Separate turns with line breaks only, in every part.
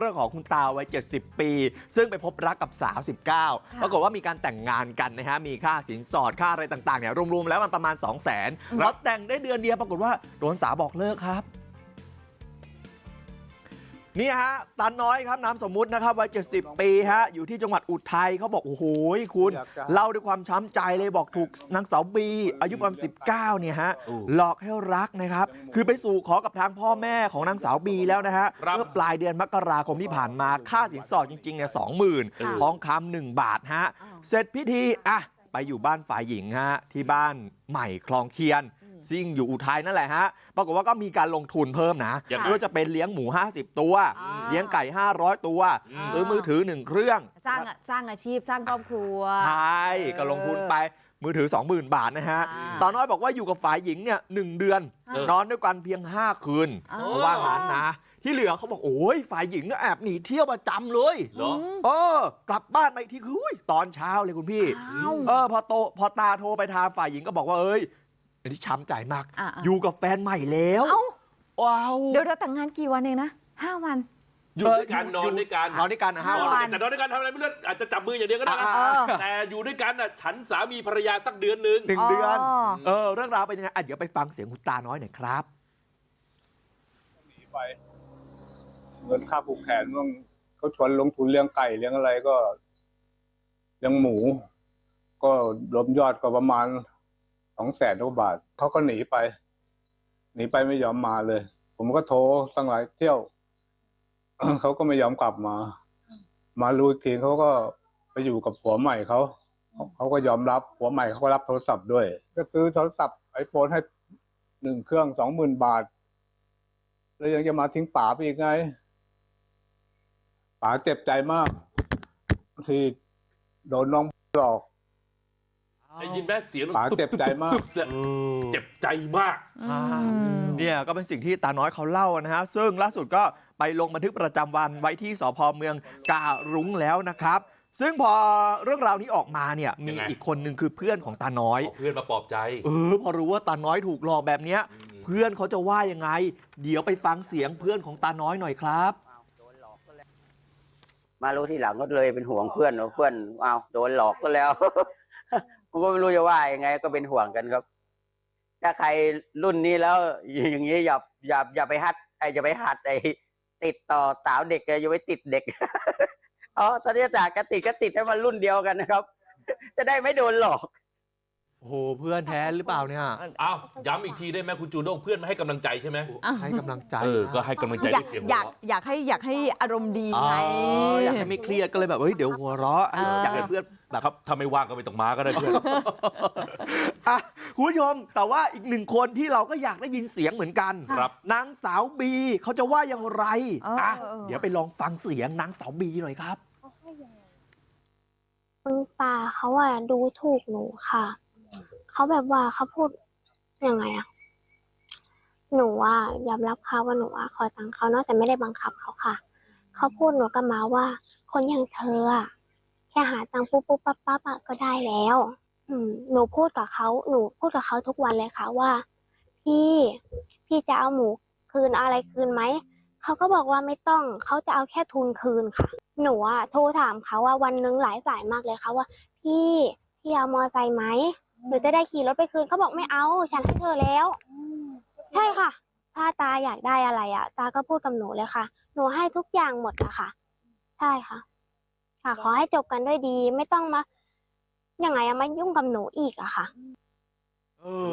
เรื่องของคุณตาวัย 70 ปี ซึ่งไปพบรักกับสาว 19 ปรากฏว่ามีการแต่งงานกันนะฮะ มีค่าสินสอดค่าอะไรต่างๆเนี่ยรวมๆแล้วมันประมาณ 2 0 0 0 0 0แล้วแต่งได้เดือนเดียวปรากฏว่าโดนสาวบอกเลิกครับ นี่ฮะตาน้อยครับนามสมมุตินะครับวัย70 ปีฮะอยู่ที่จังหวัดอุทัยเขาบอก โอ้โหคุณ
อยากจะ
เล่าด้วยความช้ำใจเลยบอกถูกนางสาวบี อายุประมาณ19 เนี่ยฮะ
โอ้
หลอกให้รักนะครับ คือไปสู่ขอกับทางพ่อแม่ของนางสาวบีแล้วนะฮะ
ครับ
เมื่อปลายเดือนมกราคมที่ผ่านมาค่าสินสอดจริงๆเนี่ยสองหมื่น
ค่ะ
ทองคำหนึ่งบาทฮะเสร็จพิธีอะไปอยู่บ้านฝ่ายหญิงฮะที่บ้านใหม่คลองเคียน ซึ่งอยู่อุทัยนั่นแหละฮะปรากฏว่าก็มีการลงทุนเพิ่มนะ
ยังไง
ไม่ว่าจะเป็นเลี้ยงหมู 50 ตัว
อ่า
เลี้ยงไก่ 500 ตัว
อืม
ซื้อมือถือ1เครื่อง
สร้างอะสร้างอาชีพสร้างครอบครัว
ใช่ก็ลงทุนไปมือถือ 20,000 บาทนะฮะ
อ่า
ตาน้อยบอกว่าอยู่กับฝ่ายหญิงเนี่ยหนึ่งเดือน
เออ
นอนด้วยกันเพียง 5 คืน
อ๋อ
เพราะว่างั้นนะ ที่เหลือเขาบอกโอ้ยฝ่ายหญิงเนี่ยแอบหนีเที่ยวประจำเลย
เหรอ
เออกลับบ้านไปอีกที่คืออุ้ยตอนเช้าเลยคุณพี่
อ้าว
เออพอโตพอตาโทรไปทางฝ่ายหญิงก็บอกว่าเอ้ย อันนี้ช้ำใจมาก
อะ
อยู่กับแฟนใหม่แล้ว
เอ้า
ว้าว
เดี๋ยวเราแต่งงานกี่วันเองนะห้าวัน
อยู่ด้วยกันนอนด้วยกัน
นอนด้วยกันนะ
ห้า
ฮะ
นอน
วั
ด้วยกัน แต่นอนด้วยกันทำอะไรไม่รู้อาจจะจับมืออย่างเดียวก็ได้นะ
อ่า
เออ
แต่อยู่ด้วยกันน่ะฉันสามีภรรยาสักเดือนหนึ่ง
หนึ่งเดือน
อ๋อ
เออ เรื่องราวเป็นยังไงอะเดี๋ยวไปฟังเสียงคุณตาน้อยหน่อยครับ
หนีไปเงินค่าผูกแขนบ้างเขาชวนลงทุนเลี้ยงไก่เลี้ยงอะไรก็เลี้ยงหมู ก็รวมยอดก็ประมาณส องแสนกว่าบาทเขาก็หนีไป หนีไปไม่ยอมมาเลย ผมก็โทรตั้งหลายเที่ยวเขาก็ไม่ยอมกลับมา มารู้อีกทีเขาก็ไปอยู่กับผัวใหม่เขาเขาก็ยอมรับผัวใหม่เขาก็รับโทรศัพท์ด้วย ก็ซื้อโทรศัพท์ไอโฟนให้หนึ่งเครื่องสองหมื่นบาท แล้วยังจะมาทิ้งป๋าไปอีกไงป๋าเจ็บใจมาก ที่โดนน้องหลอก
ได้ยินไหมเสียง
ป๋าเจ็บใจมาก
ตุ๊บเนี่ยเจ็บใจมาก
อืม
เนี่ยก็เป็นสิ่งที่ตาน้อยเขาเล่านะฮะ ซึ่งล่าสุดก็ไปลงบันทึกประจำวันไว้ที่สพเมืองการุ้งแล้วนะครับ ซึ่งพอเรื่องราวนี้ออกมาเนี่ยมี
ยังไง
อีกคนหนึ่งคือเพื่อนของตาน้อย
เอาเพื่อนมาปลอบใจ
เออพอรู้ว่าตาน้อยถูกหลอกแบบเนี้ย เพื่อนเขาจะว่ายังไง เดี๋ยวไปฟังเสียงเพื่อนของตาน้อยหน่อยครับ
มารู้ทีหลังก็เลยเป็นห่วงเพื่อนว่าเพื่อนอ้าวโดนหลอกก็แล้ว กูก็ไม่รู้จะว่ายังไง ก็เป็นห่วงกันครับ ถ้าใครรุ่นนี้แล้ว อย่างนี้อย่าอย่าอย่าไปหัดไอ้อย่าไปหัดไอ้ติดต่อสาวเด็กอย่าไปติดเด็กอ๋อตอนนี้จากกติดก็ติดให้มันรุ่นเดียวกันนะครับ จะได้ไม่โดนหลอก
โอ้โหเพื่อนแท้หรือเปล่าเนี่ย
อ้าวย้ำอีกทีได้ไหมคุณจูโด้งเพื่อนมาให้กำลังใจใช่ไหม
ให้กำลังใจ
เออก็ให้กำลังใจ
อยาก
ด้วยเสียง
อยาก
หัวเราะ
อยากให้อยากให้อารมณ์ดี
อ๋อ
ไง
อยากให้ไม่เครียดก็เลยแบบเฮ้ยเดี๋ยวหัวเราะ
เออ
อยากให้เพื่อนแบบ
ถ้าถ้าไม่ว่างก็ไม่ต้องมาก็ได้เพื่อน
อะคุณผู้ชมแต่ว่าอีกหนึ่งคนที่เราก็อยากได้ยินเสียงเหมือนกัน
ครับ
นางสาวบีเขาจะว่าอย่างไร
เอออะเออ
เดี๋ยวไปลองฟังเสียงนางสาวบีหน่อยครับ
คุณตาเขาอะดูถูกหนูค่ะ เขาแบบว่าเขาพูดยังไงอะหนูอะยอมรับเขาว่าหนูอะขอตังค์เขาเนาะแต่ไม่ได้บังคับเขาค่ะ เขาพูดหนูกับมาว่า คนอย่างเธออะแค่หาตังค์ปุ๊บปุ๊บปั๊บปั๊บอะก็ได้แล้ว อืมหนูพูดกับเขาหนูพูดกับเขาทุกวันเลยค่ะว่า พี่พี่จะเอาหมูคืนอะไรคืนไหมเขาก็บอกว่าไม่ต้องเขาจะเอาแค่ทุนคืนค่ะ หนูอะโทรถามเขาว่าวันนึงหลายสายมากเลยค่ะว่า พี่พี่เอามอไซค์ไหม หนูจะได้ขี่รถไปคืนเขาบอกไม่เอา ฉันให้เธอแล้ว ใช่ค่ะ ถ้าตาอยากได้อะไรอะ ตาก็พูดกับหนูเลยค่ะ หนูให้ทุกอย่างหมดอะค่ะ ใช่ค่ะ ค่ะ ขอให้จบกันด้วยดี ไม่ต้องมายังไงอะมายุ่งกับหนูอีกอะค่ะ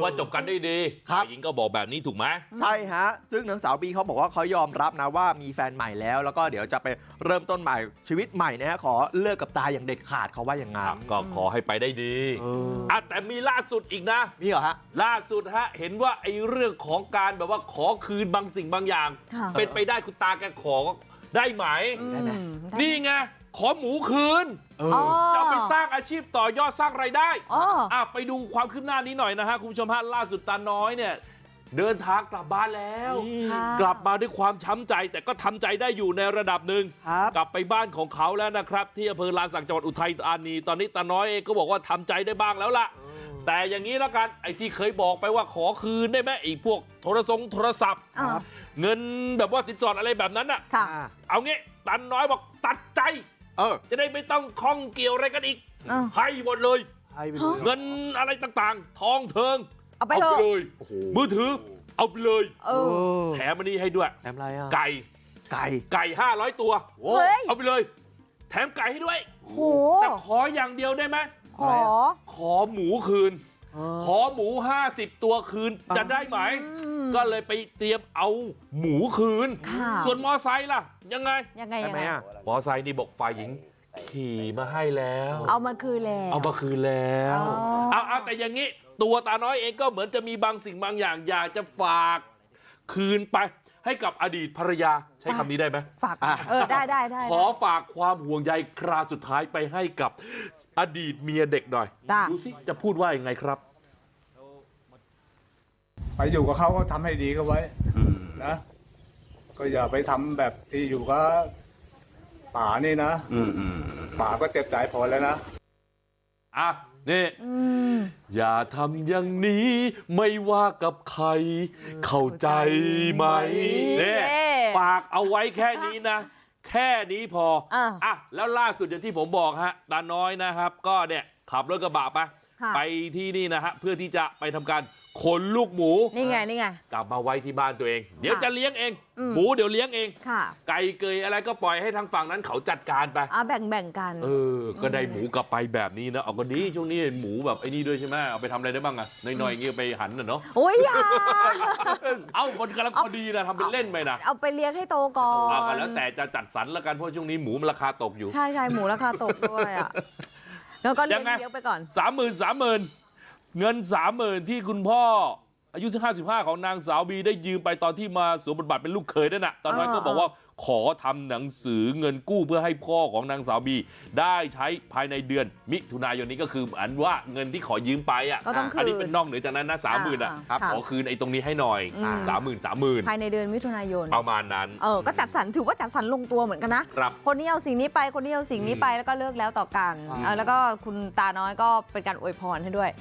ว่าจบกันได้ดี
ครับ
ฝ่ายหญิงก็บอกแบบนี้ถูกไหม
ใช่ฮะ ซึ่งนางสาวบีเขาบอกว่าเขายอมรับนะว่ามีแฟนใหม่แล้ว แล้วก็เดี๋ยวจะไปเริ่มต้นใหม่ชีวิตใหม่นะฮะขอเลิกกับตาอย่างเด็ดขาดเขาว่าอย่าง
ค
นั้
รั
น
บก็ขอให้ไปได้ดี
เออ
อะแต่มีล่าสุดอีกนะ
นี่เหรอฮะ
ล่าสุดฮะเห็นว่าไอ้เรื่องของการแบบว่าขอคืนบางสิ่งบางอย่าง
ค่ะ
เป็นไปได้คุณตาแกขอได้ไหม
ได้ไหม
อืได้
นี่ไง ขอหมูคืน
เอ
อ๋อ
อ
จะเอาไปสร้างอาชีพต่อยอดสร้างรายได้
อ๋อ
อะไปดูความคืบหน้านี้หน่อยนะฮะคุณผู้ชมฮะล่าสุดตาน้อยเนี่ยเดินทางกลับบ้านแล้ว
ค่ะ
กลับมาด้วยความช้ำใจแต่ก็ทำใจได้อยู่ในระดับหนึ่ง
ครับ
กลับไปบ้านของเขาแล้วนะครับ ที่อำเภอลานสักจังหวัดอุทัยธานี ตอนนี้ตาน้อยเองก็บอกว่าทำใจได้บ้างแล้วล่ะ แต่อย่างนี้แล้วกันไอ้ที่เคยบอกไปว่าขอคืนได้ไหมไอ้พวกโทรศัพท์โทรศัพท์
อ่า
เงินแบบว่าสินสอดอะไรแบบนั้นน่ะ
ค่ะ
อ่า
เอางี้ตันน้อยบอกตัดใจ
เออ
จะได้ไม่ต้องข้องเกี่ยวอะไรกันอีก
อ้าว
ให้หมดเลย
ให้ไปเลย
เงินอะไรต่างๆ ทองเทิง
เอาไปเถอะ
เลย
โอ้โห
มือถือ เอาไปเลย
เออ
แถมอันนี้ให้ด้วย
แถมอะไรอะ
ไก่
ไก่
ไก่ห้าร้อยตัว
โอ้
เฮ้ย
เอาไปเลย แถมไก่ให้ด้วย
โห
แต่ขออย่างเดียวได้ไหม
ขอ
ขอหมูคืน ขอหมู 50 ตัวคืนจะได้ไหม
ม
ก็เลยไปเตรียมเอาหมูคืน
ค่ะ
ส่วนมอไซค์ล่ะ ยังไง
ยังไง
ได้
ยัง
ไหม
ไง
อะ
มอไซค์นี่บอกฝ่ายหญิงขี่มาให้แล้ว
เอามาคืนแล้ว
เอามาคืนแล้ว
อ๋อ
เอาเอาแต่อย่างนี้ตัวตาน้อยเองก็เหมือนจะมีบางสิ่งบางอย่างอยากจะฝากคืนไปให้กับอดีตภรรยาใช้คำนี้ได้ไหม
ฝากเออได้ได้ได้
ขอฝากความห่วงใยคราสุดท้ายไปให้กับอดีตเมียเด็กหน่อย
จ้ะ
ดูสิจะพูดว่ายังไงครับ
ไปอยู่กับเขาก็ทำให้ดีก็ไว้
อืม
นะก็อย่าไปทำแบบที่อยู่กับป่านี่นะ
อืมอืม
ป่าก็เจ็บใจพอแล้วนะ
อะนี่
อืม
อย่าทำอย่างนี้ไม่ว่ากับใคร เข้าใจไหม
เย้
เนี่ยฝากเอาไว้แค่นี้นะ แค่นี้พอ
อะ
อะแล้วล่าสุดอย่างที่ผมบอกฮะตาน้อยนะครับ ก็เนี่ยขับรถกระบะไป
ค่ะ
ไปที่นี่นะฮะเพื่อที่จะไปทำการ ขนลูกหมู
นี่ไงนี่ไง
กลับมาไว้ที่บ้านตัวเอง เดี๋ยว
ค่ะ
จะเลี้ยงเอง
อืม
หมูเดี๋ยวเลี้ยงเอง
ค่ะ
ไก่เกยอะไรก็ปล่อยให้ทางฝั่งนั้นเขาจัดการไป
อะแบ่งแบ่งกัน
เออ ก็ได้หมูกลับไปแบบนี้นะเอาก็ดีช่วงนี้หมูแบบไอ้นี่ด้วยใช่ไหมเอาไปทำอะไรได้บ้างอะน้อยๆอย่างงี้ไปหันน่ะเนาะ
โอ้ยอย่า
เอ้ามันกำลังพอดีนะทำเป็นเล่นไปนะ
เอาไปเลี้ยงให้โตก่อน
เอากันแล้วแต่จะจัดสรรละกันเพราะช่วงนี้หมูมันราคาตกอยู่
ใช่ใช่หมูราคาตกด้วยอะแล้วก็เลี้ย
ยังงไง
เลี้ยงไปก่อน
สามหมื่นสามหมื่น เงินสามหมื่นที่คุณพ่อ อายุห้าสิบห้าของนางสาวบีได้ยืมไปตอนที่มาสวมบทบาทเป็นลูกเขยนั่นน่ะ ตอนนั้น
อ่า
ก็บอกว่าขอทำหนังสือเงินกู้เพื่อให้พ่อของนางสาวบี ได้ใช้ภายในเดือน มิถุนายนนี้ก็คืออันว่าเงินที่ขอยืมไปอะ
ก็ต้องคืน
อันนี้เป็นนอกเหนือจากนั้นนะสามหมื่นอะ
อ่า
ขอคืนไอ้ตรงนี้ให้หน่อย
อืม
สามหมื่นสามหมื่น
ภายในเดือนมิถุนายน
ประมาณนั้น
เออก็จัดสรรถือว่าจัดสรรลงตัวเหมือนกันนะ
ครับ
คนนี้เอาสิ่งนี้ไปคนนี้เอาสิ่งนี้ไปแล้วก็เลิกแล้วต่อกัน
อืม
เออแล้วก็คุณตาน้อยก็เป็นการอวยพรให้ด้วย